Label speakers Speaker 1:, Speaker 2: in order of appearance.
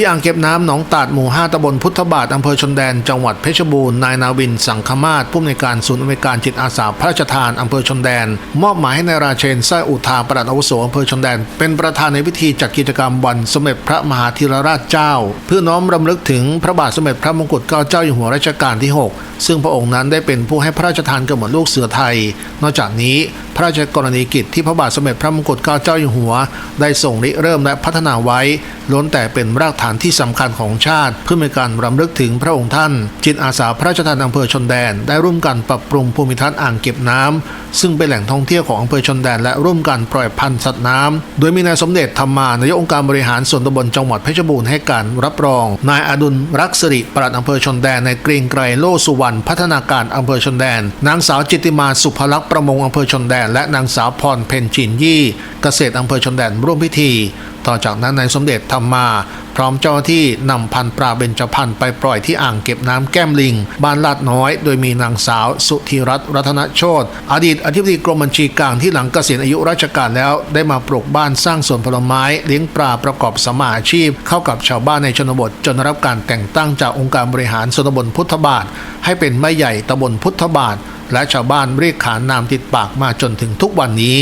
Speaker 1: ที่อ่างเก็บน้ำหนองตาดหมู่5ตำบลพุทธบาทอำเภอชนแดน จังหวัดเพชรบูรณ์นายนาวิน สังคมาศผู้อำนวยการศูนย์อำนวยการจิตอาสาพระราชทานอำเภอชนแดน มอบหมายให้นายราเชนไส้อุทาปลัดอาวุโสอำเภอชนแดน เป็นประธานในพิธีจัดกิจกรรมวันสมเด็จพระมหาธีรราชเจ้า เพื่อน้อมรำลึกถึงพระบาทสมเด็จพระมงกุฎเกล้าเจ้าอยู่หัวรัชกาลที่ 6 ซึ่งพระองค์นั้นได้เป็นผู้ให้พระราชทานกำเนิดลูกเสือไทย นอกจากนี้พระราชกรณียกิจที่พระบาทสมเด็จพระมงกุฎเกล้าเจ้าอยู่หัว ได้ส่งริเริ่มและพัฒนาไว้ล้นแต่เป็นรากฐานที่สำคัญของชาติ เพื่อเป็นการรำลึกถึงพระองค์ท่าน จิตอาสาพระราชทานอำเภอชนแดน ได้ร่วมกันปรับปรุงภูมิทัศน์อ่างเก็บน้ำซึ่งเป็นแหล่งท่องเที่ยวของอำเภอชนแดนและร่วมกันปล่อยพันธุ์สัตว์น้ำโดยมีนายสมเด็จธรรมานายกองค์การบริหารส่วนตำบลจังหวัดเพชรบูรณ์ให้การรับรอง นายอดุลรักษริปลัดอำเภอชนแดนในายเกรียงไกรโลสุวรรณพัฒนาการอำเภอชนแดน นางสาวจิตติมาสุภลักษณ์ประมงอำเภอชนแดน และนางสาวพรเพนจินยี่ เกษตรอำเภอชนแดนร่วมพิธี ต่อจากนั้นนายสมเด็จธรรมา พร้อมเจ้าหน้าที่นำพันปลาเบญจพรรณไปปล่อยที่อ่างเก็บน้ำแก้มลิง บ้านลาดน้อย โดยมีนางสาว สุธีรัตน์รัตนโชตอดีตอธิบดีกรมบัญชีกลางที่หลังเกษียณอายุราชการแล้ว ได้มาปลูกบ้านสร้างสวนผลไม้เลี้ยงปลาประกอบสมาอาชีพ เข้ากับชาวบ้านในชนบทจนรับการแต่งตั้งจากองค์การบริหารส่วนตำบลพุทธบาท ให้เป็นแม่ใหญ่ตำบลพุทธบาท และชาวบ้านเรียกขานนามติดปากมาจนถึงทุกวันนี้